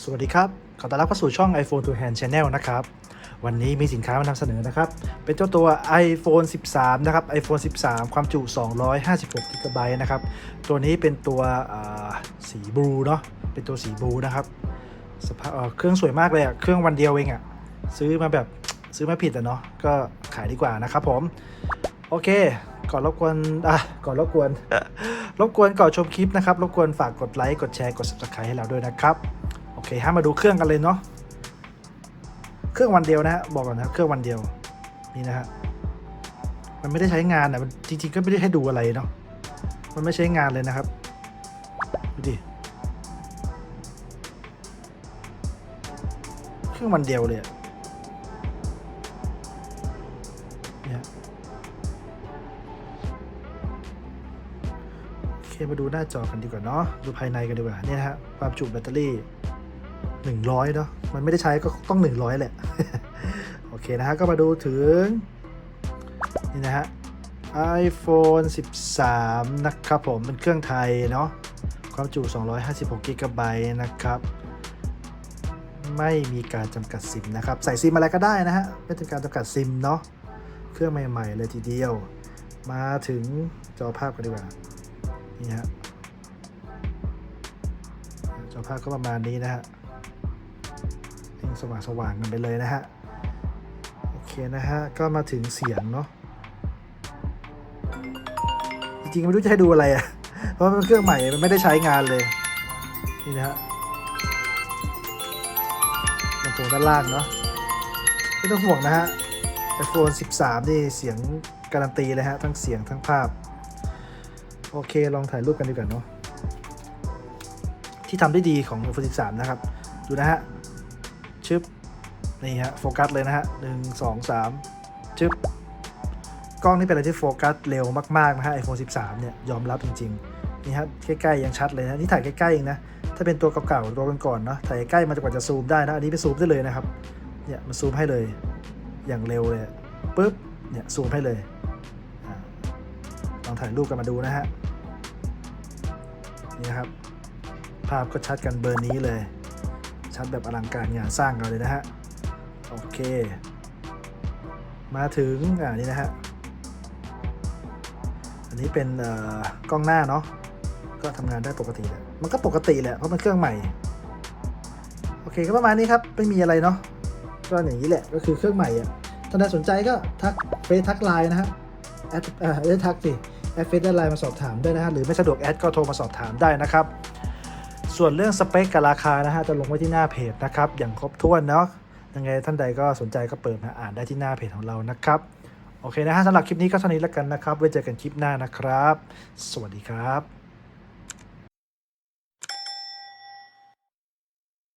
สวัสดีครับ ขอต้อนรับเข้าสู่ช่อง iPhone to Hand Channel นะครับ วันนี้มีสินค้ามานำเสนอนะครับ เป็นเจ้าตัว iPhone 13 นะครับ iPhone 13 ความจุ 256 g b นะครับ ตัวนี้เป็นตัวสีบลูเนาะ เป็นตัวสีบลูนะครับสภาพเเครื่องสวยมากเลยอะเครื่องวันเดียวเองอะซื้อมาแบบซื้อมาผิดอะเนาะ ก็ขายดีกว่านะครับผม โอเคก่อนรบกวน อะ ก่อนรบกวน รบกวนก่อนชมคลิปนะครับ รบกวนฝากกดไลค์ กดแชร์ กด subscribe ให้เราด้วยนะครับ ฮะมาดูเครื่องกันเลยเนาะเครื่องวันเดียวนะฮะบอกก่อนนะเครื่องวันเดียวนี่นะฮะมันไม่ได้ใช้งานอะมันจริงๆก็ไม่ได้ให้ดูอะไรเนาะมันไม่ใช้งานเลยนะครับดูดิเครื่องวันเดียวเลยเนี่ยโอเคมาดูหน้าจอกันดีกว่าเนาะดูภายในกันดีกว่าเนี่ยนะฮะความจุแบตเตอรี่ 100เนาะมันไม่ได้ใช้ก็ต้อง 100 แหละ โอเคนะฮะ ก็มาดูถึง นี่นะฮะ iPhone 13 นะครับผม เป็นเครื่องไทยเนาะความจุ 256 g b นะครับ ไม่มีการจำกัดซิมนะครับ ใส่ซิมอะไรก็ได้นะฮะ ไม่เป็นการจำกัดซิมเนาะ เครื่องใหม่ๆ เลยทีเดียว มาถึงจอภาพกันดีกว่า นี่ฮะ จอภาพก็ประมาณนี้นะฮะ สว่างสว่างๆกันไปเลยนะฮะ โอเคนะฮะ ก็มาถึงเสียงเนาะ จริงๆไม่รู้จะให้ดูอะไรอะ่ะ เพราะมันเป็นเครื่องใหม่ มันไม่ได้ใช้งานเลย นี่นะฮะลำโพงด้านล่างเนาะ ไม่ต้องห่วงนะฮะ iPhone 13 นี่เสียงการันตีเลยฮะ ทั้งเสียงทั้งภาพ โอเค ลองถ่ายรูปกันดีกว่าเนาะที่ทำได้ดีของ iPhone 13 นะครับ ดูนะฮะ ชึบนี่ฮะโฟกัสเลยนะฮะหนึ่งสองสามชึบกล้องนี่เป็นอะไรที่โฟกัสเร็วมากๆนะฮะ iPhone 13 เนี่ยยอมรับจริงๆนี่ฮะใกล้ๆยังชัดเลยนะนี่ถ่ายใกล้ๆเองนะถ้าเป็นตัวเก่าๆตัวก่อนๆเนาะถ่ายใกล้มันจะกว่าจะซูมได้นะอันนี้ไปซูมได้เลยนะครับเนี่ยมันซูมให้เลยอย่างเร็วเลยปึ๊บเนี่ยซูมให้เลยลองถ่ายรูปกันมาดูนะฮะนี่ครับภาพก็ชัดกันเบอร์นี้เลย ชัดแบบอลังการงานสร้างกันเลยนะฮะ โอเค มาถึงอ่านี่นะฮะ อันนี้เป็นกล้องหน้าเนาะ ก็ทำงานได้ปกติแหละ มันก็ปกติแหละเพราะมันเครื่องใหม่ โอเคก็ประมาณนี้ครับ ไม่มีอะไรเนาะ ก็อย่างนี้แหละ ก็คือเครื่องใหม่อะถ้าใครสนใจก็ทักเฟซทักไลน์นะฮะ แอดเอ่อเอ้ทักสิแอดเฟซแอดไลน์มาสอบถามได้นะฮะ หรือไม่สะดวกแอดก็โทรมาสอบถามได้นะครับ ส่วนเรื่องสเปคกับราคานะฮะจะลงไว้ที่หน้าเพจนะครับ อย่างครบถ้วนเนาะยังไงท่านใดก็สนใจก็เปิดมาอ่านได้ที่หน้าเพจของเรานะครับ โอเคนะฮะสำหรับคลิปนี้ก็เท่านี้แล้วกันนะครับ ไว้เจอกันคลิปหน้านะครับ สวัสดีครับ